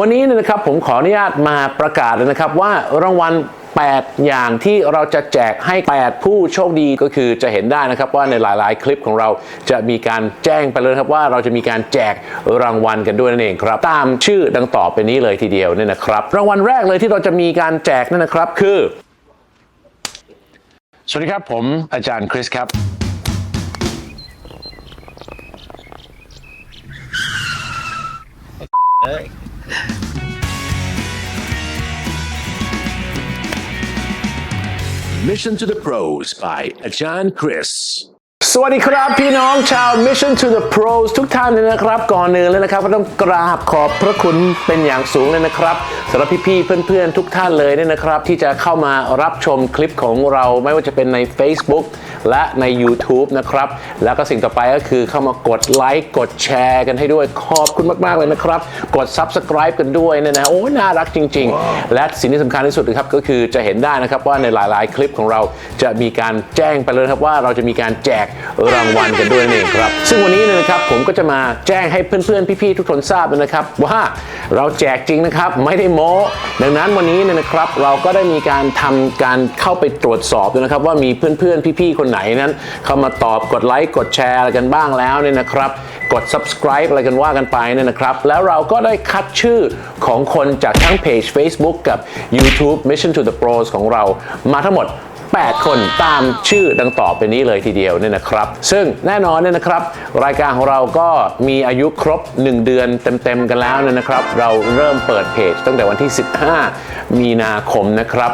วันนี้นะครับผมขออนุญาตมาประกาศเลยนะครับว่ารางวัล 8 อย่างที่เราจะแจกให้ 8 ผู้โชคดีก็คือจะเห็นได้นะครับว่าในหลายๆ คลิปของเราจะมีการแจ้งไปเลยครับว่าเราจะมีการแจกรางวัลกันด้วยนั่นเองครับ ตามชื่อดังต่อไปนี้เลยทีเดียวเนี่ยนะครับ รางวัลแรกเลยที่เราจะมีการแจกนั่นนะครับคือ สวัสดีครับผมอาจารย์คริสครับ Mission to the Pros by อาจารย์คริ สสวัสดีครับพี่น้องชาว Mission to the Pros ทุกท่านเลยนะครับ ก่อนหนึ่งเลยนะครับก็ต้องกราบขอบพระคุณเป็นอย่างสูงเลยนะครับสำหรับพี่ๆเพื่อนๆ ทุกท่านเลยเนี่ยนะครับ ที่จะเข้ามารับชมคลิปของเราไม่ว่าจะเป็นใน Facebook และใน YouTube นะครับ แล้วก็สิ่งต่อไปก็คือเข้ามากดไลค์กดแชร์กันให้ด้วยขอบคุณมากๆเลยนะครับ กด Subscribe กันด้วยเนยนะโอ้ยน่ารักจริง ๆ และสิ่งที่สำคัญที่สุดนะครับก็คือจะเห็นได้นะครับว่าในหลาย ๆ คลิปของเราจะมีการแจ้งไปเลยครับว่าเราจะมีการแจกรางวัลกันด้วยนั่นเองครับ ซึ่งวันนี้นะครับผมก็จะมาแจ้งให้เพื่อนๆ พี่ๆ ทุกคนทราบนะครับว่าเราแจกจริงนะครับไม่ได้โม้ดังนั้นวันนี้เนี่ยนะครับเราก็ได้มีการทำการเข้าไปตรวจสอบด้วยนะครับ ว่ามีเพื่อนๆ พี่ๆ คนไหนนั้น เข้ามาตอบกดไลค์กดแชร์อะไรกันบ้างแล้วเนี่ยนะครับกด subscribe อะไรกันว่ากันไปเนี่ยนะครับ แล้วเราก็ได้คัดชื่อของคนจากทั้งเพจ Facebook กับ YouTube Mission to the Pros ของเรามาทั้งหมด 8 คนตามชื่อดังต่อไปนี้เลยทีเดียวเนี่ยนะครับ ซึ่งแน่นอนเนี่ยนะครับ รายการของเราก็มีอายุครบ 1 เดือนเต็มๆกันแล้วเนี่ยนะครับ เราเริ่มเปิดเพจตั้งแต่วันที่ 15 มีนาคมนะครับ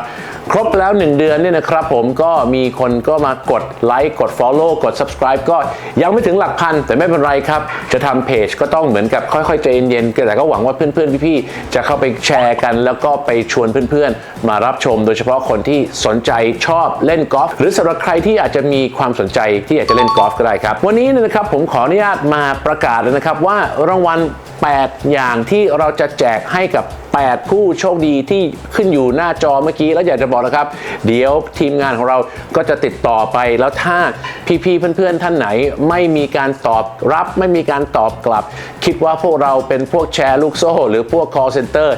ครบแล้ว 1 เดือนเนี่ยนะครับผมก็มีคนก็มากดไลค์กด Follow กด Subscribe ก็ยังไม่ถึงหลักพัน แต่ไม่เป็นไรครับ จะทำเพจก็ต้องเหมือนกับค่อยๆใจเย็นๆแต่ก็หวังว่าเพื่อนๆ พี่ๆ จะเข้าไปแชร์กัน แล้วก็ไปชวนเพื่อนๆ มารับชม โดยเฉพาะคนที่สนใจชอบเล่นกอล์ฟหรือสำหรับใครที่อาจจะมีความสนใจที่อยากจะเล่นกอล์ฟก็ได้ครับ วันนี้นยนะครับผมขออนุญาตมาประกาศเลยนะครับว่ารางวัล 8 อย่างที่เราจะแจกให้กับ 8 ผู้โชคดีที่ขึ้นอยู่หน้าจอเมื่อกี้แล้วอยากจะบอกนะครับ เดี๋ยวทีมงานของเราก็จะติดต่อไปแล้วถ้าพี่ๆเพื่อนๆท่านไหนไม่มีการตอบรับไม่มีการตอบกลับ คิดว่าพวกเราเป็นพวกแชร์ลูกโซ่หรือพวก call center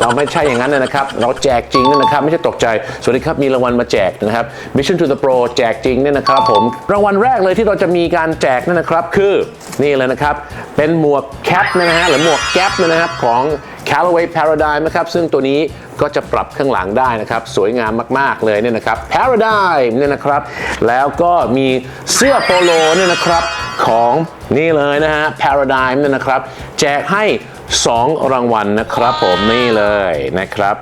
เราไม่ใช่อย่างนั้นนะครับ เราแจกจริงนะครับ ไม่ใช่ตกใจ สวัสดีครับ มีรางวัลมาแจกนะครับ Mission to the Pro แจกจริงเนี่ยนะครับผม รางวัลแรกเลยที่เราจะมีการแจกนั่นนะครับ คือนี่เลยนะครับ เป็นหมวกแคปนะฮะหรือหมวกแก๊ปนะครับของ Callaway Paradigm นะครับซึ่งตัวนี้ก็จะปรับข้างหลังได้นะครับ สวยงามมาก ๆ เลยเนี่ยนะครับ Paradigm เนี่ยนะครับ แล้วก็มีเสื้อโปโลเนี่ยนะครับของนี่เลยนะฮะ Paradigm เนี่ยนะครับ แจกให้ 2 รางวัลนะครับผมนี่เลยนะครับ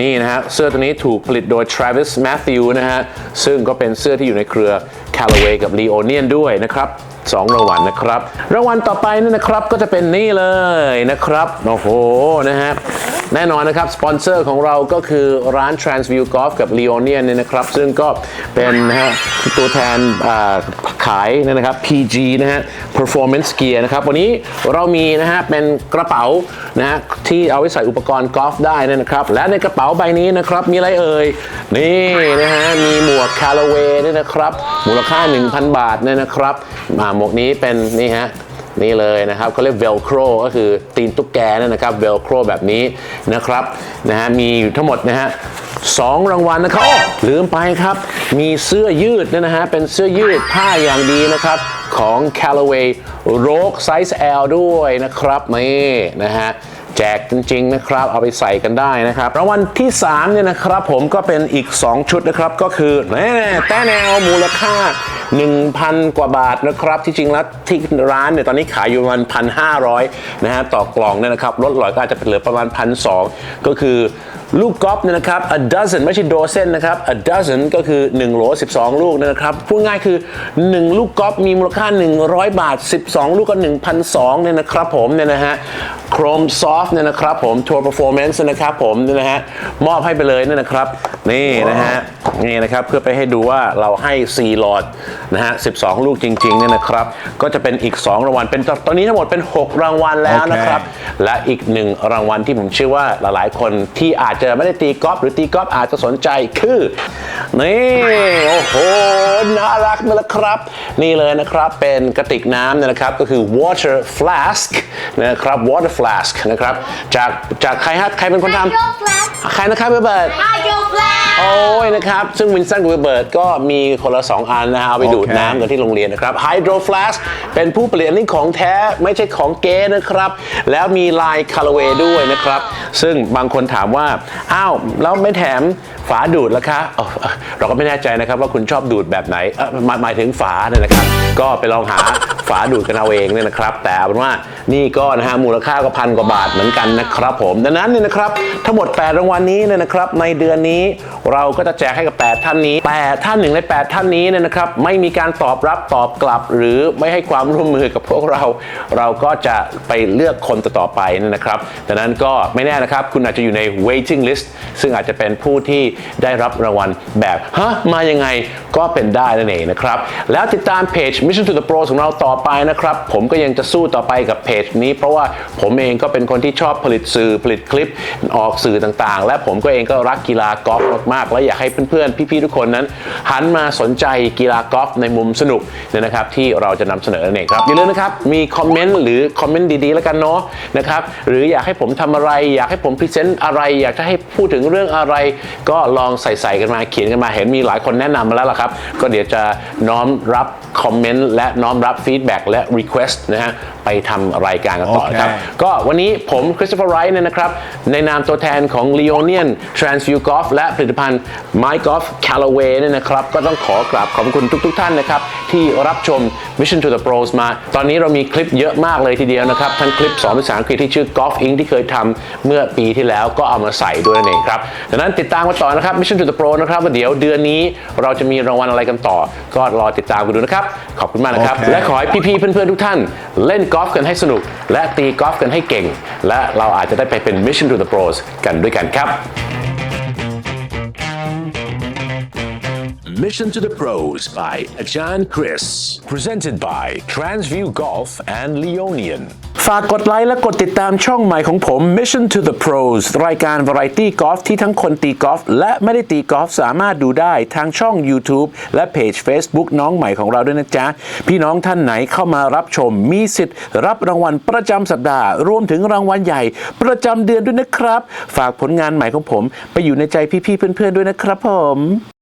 นี่นะฮะเสื้อตัวนี้ถูกผลิตโดย Travis Matthew นะฮะซึ่งก็เป็นเสื้อที่อยู่ในเครือ Callaway กับ Leonian ด้วยนะครับ สองรางวัลนะครับ รางวัลต่อไปนั่นะครับก็จะเป็นนี่เลยนะครับ โอ้โหนะฮะ แน่นอนนะครับ สปอนเซอร์ของเราก็คือร้าน Transview Golf กับ Leonian เนี่ยนะครับ ซึ่งก็เป็นนะฮะตัวแทนขายนะครับ PG นะฮะ Performance Gear นะครับ วันนี้เรามีนะฮะเป็นกระเป๋านะฮะที่เอาไว้ใส่อุปกรณ์กอล์ฟได้นะครับ และในกระเป๋าใบนี้นะครับ มีอะไรเอ่ย นี่นะฮะมีหมวก Callaway ด้วยนะครับ มูลค่า 1,000 บาทเนี่ยนะครับมาหมวกนี้เป็นนี่ฮะ นี่เลยนะครับเขาเรียกเวลโครก็คือตีนตุ๊กแกนั่นนะครับเวลโครแบบนี้นะครับนะฮะมีอยู่ทั้งหมดนะฮะสองรางวัลนะครับลืมไปครับ มีเสื้อยืดนี่ยนะฮะเป็นเสื้อยืดผ้าอย่างดีนะครับของ Callaway Rogue Size L ด้วยนะครับนี่นะฮะ แจกจริงๆนะครับ เอาไปใส่กันได้นะครับรางวัลที่3เนี่ยนะครับผมก็เป็นอีก 2 ชุดนะครับก็คือแน่แต้แนวมูลค่า 1,000 กว่าบาทนะครับที่จริงแล้วที่ร้านเนี่ยตอนนี้ขายอยู่ประมาณ1,500นะฮะต่อกล่องเนี่ยนะครับลดหน่อยก็อาจจะเป็นเหลือประมาณ1,200ก็คือลูกกอล์ฟเนี่ยนะครับ a dozen ไม่ใช่ dozen นะครับ a dozen ก็คือ1โหล12 ลูกนะครับพูดง่ายคือ 1 ลูกกอล์ฟมีมูลค่า 100 บาท 12 ลูกก็1,200เนี่ยนะครับผมเนี่ยนะฮะ Chrome Soft เนี่ยนะครับผม Tour Performance นะครับผมเนี่ยนะฮะมอบให้ไปเลยเนี่ยนะครับ นี่นะฮะนี่นะครับเพื่อไปให้ดูว่าเราให้ 4 หลอดนะฮะ 12 ลูกจริงๆเนี่ยนะครับ ก็จะเป็นอีก 2 รางวัลเป็นตอนนี้ทั้งหมดเป็น 6 รางวัลแล้วนะครับ และอีกหนึ่งรางวัลที่ผมเชื่อว่าหลายๆ คนที่อาจจะไม่ได้ตีกอล์ฟหรือตีกอล์ฟอาจจะสนใจคือนี่โอ้โหน่ารักมากแล้วครับ นี่เลยนะครับเป็นกระติกน้ำนะครับก็คือ water flask นะครับ water flask นะครับ จากจากใครฮะใครเป็นคนท Hydro flask ำใครนะครับเบเบิร์ด Hydro flask โอ้ยนะครับ ซึ่งวินสตันกับเบิร์ดก็มีคนละ 2 อันนะฮะเอาไปดูดโอเคน้ำกันที่โรงเรียนนะครับ Hydro Flask เป็นผู้ผลิตอันนี้ของแท้ไม่ใช่ของเก๊นะครับ แล้วมีลายคาร์เวด้วยนะครับ ซึ่งบางคนถามว่า อ้าว แล้วไม่แถมฝาดูดล่ะคะเอ้าเราก็ไม่แน่ใจนะครับว่าคุณชอบดูดแบบไหนเอ่อหมายหมายถึงฝาเนี่ยนะครับ ก็ไปลองหา ฝาดูดกันเอาเองเนี่ยนะครับ แต่เอาเป็นว่านี่ก็นะฮะมูลค่าก็พันกว่าบาทเหมือนกันนะครับ ผมดังนั้นเนี่ยนะครับทั้งหมด 8 รางวัลนี้เนี่ยนะครับในเดือนนี้เราก็จะแจกให้กับ 8 ท่านนี้แต่ท่านหนึ่งใน 8 ท่านนี้เนี่ยนะครับไม่มีการตอบรับตอบกลับ หรือไม่ให้ความร่วมมือกับพวกเรา เราก็จะไปเลือกคนต่อไปเนี่ยนะครับดังนั้นก็ไม่แน่นะครับ คุณอาจจะอยู่ใน waiting list ซึ่งอาจจะเป็นผู้ที่ได้รับรางวัลแบบฮะมายังไงก็เป็นได้นั่นเองนะครับแล้วติดตามเพจ Mission to the Pros ของเราต่อไปนะครับ ผมก็ยังจะสู้ต่อไปกับเพจนี้ เพราะว่าผมเองก็เป็นคนที่ชอบผลิตสื่อผลิตคลิปออกสื่อต่างๆ และผมก็เองก็รักกีฬากอล์ฟมากๆ และอยากให้เพื่อนๆ พี่ๆทุกคนนั้น หันมาสนใจกีฬากอล์ฟในมุมสนุกเนี่ยนะครับที่เราจะนำเสนอนั่นเองครับอย่าลืมนะครับมีคอมเมนต์หรือคอมเมนต์ดีๆแล้วกันเนาะนะครับหรืออยากให้ผมทำอะไร อยากให้ผมพรีเซนต์อะไร อยากจะให้พูดถึงเรื่องอะไร ก็ลองใส่ๆกันมาเขียนกันมาเห็นมีหลายคนแนะนำมาแล้วล่ะครับ ก็เดี๋ยวจะน้อมรับคอมเมนต์และน้อมรับฟีดแบ็กและ Request นะฮะไปทำรายการกันต่อนะครับโอเคก็วันนี้ผมคริสโตเฟอร์ไรท์เนี่ยนะครับ ในนามตัวแทนของ Leonian Transview Golf และผลิตภัณฑ์ My Golf Callaway เนี่ยนะครับ ก็ต้องขอกราบขอบคุณทุกๆท่านนะครับ ที่รับชม Mission to the Pros มา ตอนนี้เรามีคลิปเยอะมากเลยทีเดียวนะครับ ทั้งคลิปสอนภาษาอังกฤษที่ชื่อ Golf Inc ที่เคยทำเมื่อปีที่แล้วก็เอามาใส่ด้วยนั่นเองครับดังนั้นติดตามกันต่อนะครับ Mission to the Pro นะครับว่าเดี๋ยวเดือนนี้เราจะมีรางวัลอะไรกันต่อ ก็รอติดตามกันดูนะครับขอบคุณมากนะครับโอเคและขอให้พี่ๆเพื่อนๆทุกท่าน เล่นกอล์ฟกันให้สนุก และตีกอล์ฟกันให้เก่ง และเราอาจจะได้ไปเป็น Mission to the Pros กันด้วยกันครับ Mission to the Pros by Ajahn Chris Presented by Transview Golf and Leonian ฝากกดไลค์และกดติดตามช่องใหม่ของผม Mission to the Pros รายการ Variety Golf ที่ทั้งคนตีกอล์ฟและไม่ได้ตีกอล์ฟสามารถดูได้ทางช่อง YouTube และเพจ Facebook น้องใหม่ของเราด้วยนะจ๊ะ พี่น้องท่านไหนเข้ามารับชมมีสิทธิ์ รับรางวัลประจำสัปดาห์ รวมถึงรางวัลใหญ่ ประจำเดือนด้วยนะครับ ฝากผลงานใหม่ของผม ไปอยู่ในใจพี่ๆเพื่อนๆด้วยนะครับผม